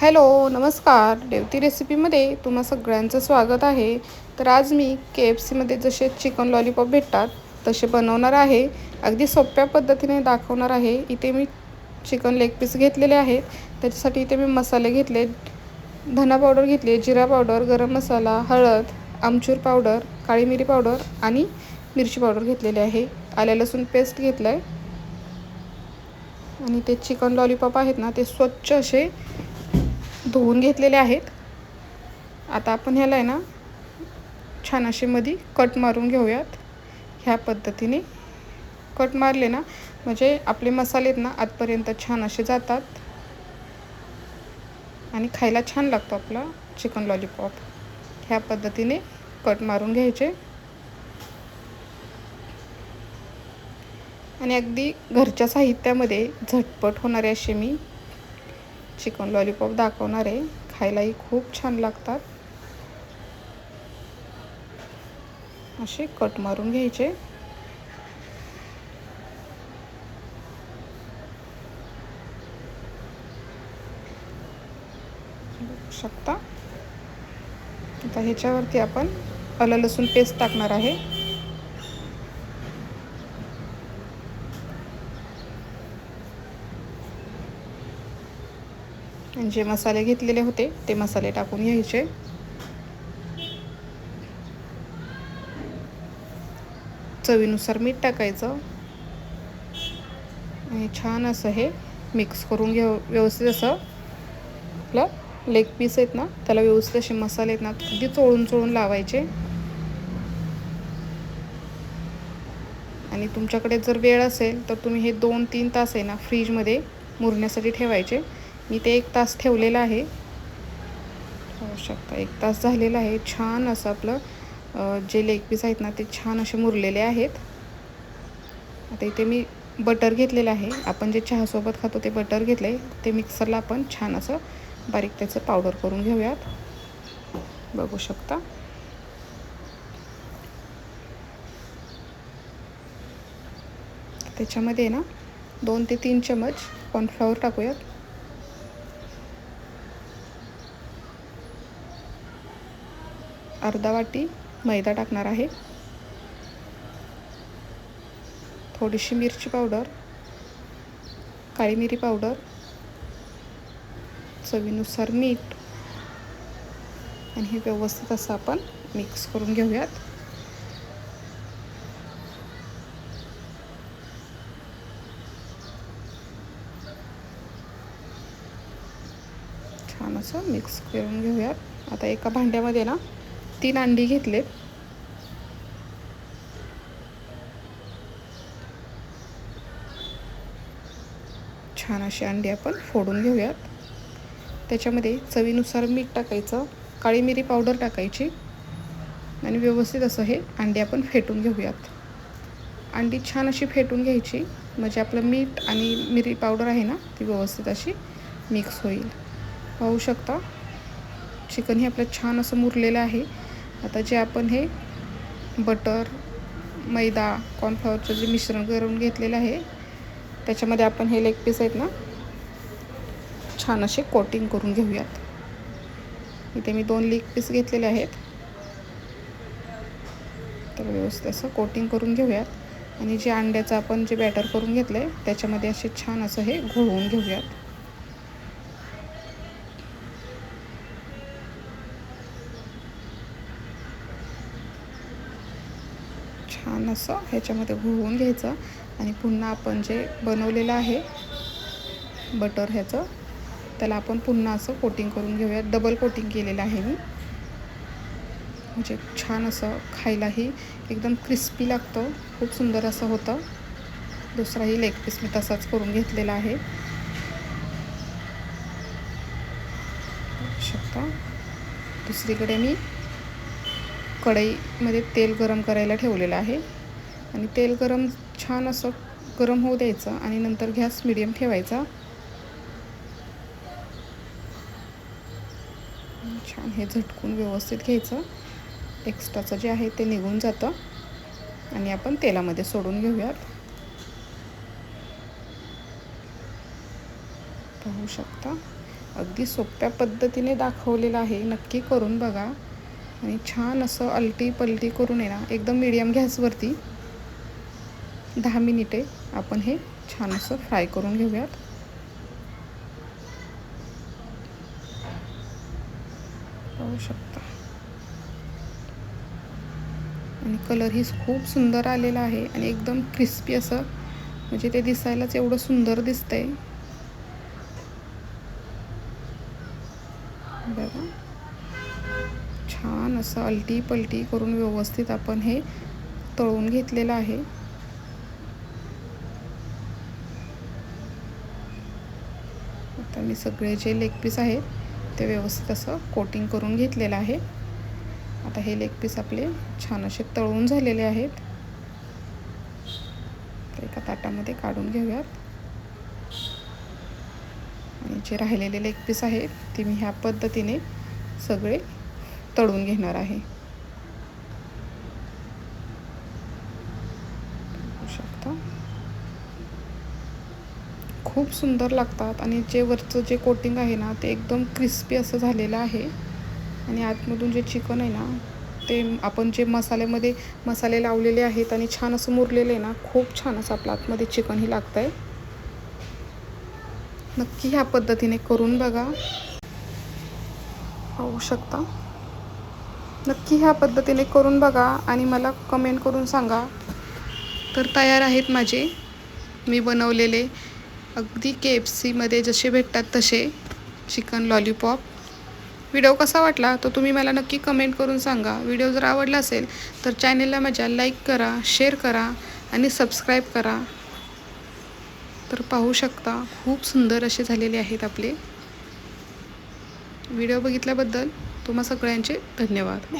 Hello नमस्कार. देवती रेसिपीमध्ये तुम्हा सगळ्यांचं स्वागत आहे. तर आज मी के एफ सीमध्ये जसे चिकन लॉलीपॉप भेटतात तसे बनवणार आहे. अगदी सोप्या पद्धतीने दाखवणार आहे. इथे मी चिकन लेग पीस घेतलेले आहेत. त्याच्यासाठी इथे मी मसाले घेतले धना पावडर घेतले जिरा पावडर गरम मसाला हळद आमचूर पावडर काळी मिरी पावडर आणि मिरची पावडर घेतलेली आहे. आल्या लसूण पेस्ट घेतलं आहे आणि ते चिकन लॉलीपॉप आहेत ना ते स्वच्छ असे धुवून घेतलेले आहेत. आता आपण ह्याला आहे ना छान असे मध्ये कट मारून घेऊयात. ह्या पद्धतीने कट मारले ना म्हणजे आपले मसाले ना आतपर्यंत छान असे जातात. आणि खायला छान लागतो आपला चिकन लॉलीपॉप ह्या पद्धतीने कट मारून घ्यायचे. आणि अगदी घरच्या साहित्यामध्ये झटपट होणारे असे मी चिकन लॉलीपॉप दाखवणार. आहे खायलाही खूप छान लागतात. असे कट मारून घ्यायचे. शकता. आता ह्याच्यावरती आपण आलं लसूण पेस्ट टाकणार आहे. जे मसाले घेतलेले होते ते मसाले टाकून घ्यायचे. चवीनुसार मीठ टाकायचं. आणि छान असं हे मिक्स करून घेऊ व्यवस्थित असं आपलं लेग पीस आहेत ना त्याला व्यवस्थित असे मसाले आहेत ना अगदी चोळून चोळून लावायचे. आणि तुमच्याकडे जर वेळ असेल तर तुम्ही हे दोन तीन तास आहे ना फ्रीजमध्ये मुरण्यासाठी ठेवायचे. मी ते एक तास ठेवलेलं आहे. होऊ शकता. एक तास झालेला आहे. छान असं आपलं जे लेग पीस आहेत ना ते छान असे मुरलेले आहेत. आता इथे मी बटर घेतलेलं आहे. आपण जे चहासोबत खातो ते बटर घेतलं आहे ते मिक्सरला आपण छान असं बारीक त्याचं पावडर करून घेऊयात. बघू शकता. त्याच्यामध्ये ना दोन ते तीन चमच कॉर्नफ्लॉवर टाकूयात. अर्धा वाटी मैदा टाकणार आहे. थोडीशी मिरची पावडर काळी मिरी पावडर चवीनुसार मीठ आणि हे व्यवस्थित असं आपण मिक्स करून घेऊयात. छान असं मिक्स करून घेऊयात. आता एका भांड्यामध्ये ना तीन अंडी घेतलेत. छान अशी अंडी आपण फोडून घेऊयात. त्याच्यामध्ये चवीनुसार मीठ टाकायचं काळी मिरी पावडर टाकायची आणि व्यवस्थित असं हे अंडी आपण फेटून घेऊयात. अंडी छान अशी फेटून घ्यायची म्हणजे आपलं मीठ आणि मिरी पावडर आहे ना ती व्यवस्थित अशी मिक्स होईल. पाहू शकता चिकन हे आपलं छान असं मुरलेलं आहे. आता जे आपण हे बटर मैदा कॉर्नफ्लॉवरचं जे मिश्रण करून घेतलेलं आहे त्याच्यामध्ये आपण हे लेग पीस आहेत ना छान असे कोटिंग करून घेऊयात. इथे मी दोन लेग पीस घेतलेले आहेत. तर व्यवस्थित असं कोटिंग करून घेऊयात. आणि जे अंड्याचं आपण जे बॅटर करून घेतलं आहे त्याच्यामध्ये असे छान असं हे घोळवून घेऊयात. छान असं ह्याच्यामध्ये घोळवून घ्यायचं आणि पुन्हा आपण जे बनवलेलं आहे बटर ह्याचं त्याला आपण पुन्हा असं कोटिंग करून घेऊयात. डबल कोटिंग केलेलं आहे मी. म्हणजे छान असं खायलाही एकदम क्रिस्पी लागतं. खूप सुंदर असं होतं. दुसराही लेग पीस मी तसाच करून घेतलेला आहे. शकता. दुसरीकडे मी कढईमध्ये तेल गरम करायला ठेवलेलं आहे. आणि तेल गरम छान असं गरम होऊ द्यायचं आणि नंतर गॅस मिडियम ठेवायचा. छान हे झटकून व्यवस्थित घ्यायचं. एक्स्ट्राचं जे आहे ते निघून जातं. आणि आपण तेलामध्ये सोडून घेऊयात. पाहू शकता. अगदी सोप्या पद्धतीने दाखवलेलं आहे. नक्की करून बघा. आणि छान असं अलटी पलटी करून आहे ना एकदम मिडियम गॅसवरती दहा मिनिटे आपण हे छान असं फ्राय करून घेऊयात. पाहू शकता. आणि कलरही खूप सुंदर आलेला आहे आणि एकदम क्रिस्पी असं म्हणजे ते दिसायलाच एवढं सुंदर दिसतंय. बघा. छान असं अलटी पलटी करून व्यवस्थित आपण हे तळून घेतलेलं आहे. आता मी सगळे जे लेग पीस आहेत ते व्यवस्थित असं कोटिंग करून घेतलेलं आहे. आता हे लेग पीस आपले छान असे तळून झालेले आहेत. एका ताटामध्ये काढून घेऊयात. आणि जे राहिलेले लेग पीस आहेत ते मी ह्या पद्धतीने सगळे तळून घेणार आहे. शकता. खूप सुंदर लागतात आणि जे वरचं जे कोटिंग आहे ना ते एकदम क्रिस्पी असं झालेलं आहे. आणि आतमधून जे चिकन आहे ना ते आपण जे मसाल्यामध्ये मसाले लावलेले आहेत आणि छान असं मुरलेलं आहे ना खूप छान असं आपलं आतमध्ये चिकनही लागतं आहे नक्की ह्या पद्धतीने करून बघा. पाहू शकता. नक्की ह्या पद्धतीने करून बघा आणि मला कमेंट करून सांगा. तर तयार आहेत माझे. मी बनवलेले अगदी के एफ सीमध्ये जसे भेटतात तसे चिकन लॉलीपॉप व्हिडिओ कसा वाटला? तो तुम्ही मला नक्की कमेंट करून सांगा. व्हिडिओ जर आवडला असेल तर चॅनेलला माझ्या लाईक करा शेअर करा आणि सबस्क्राईब करा. तर पाहू शकता खूप सुंदर असे झालेले आहेत आपले. व्हिडिओ बघितल्याबद्दल तुम्हा सगळ्यांचे धन्यवाद.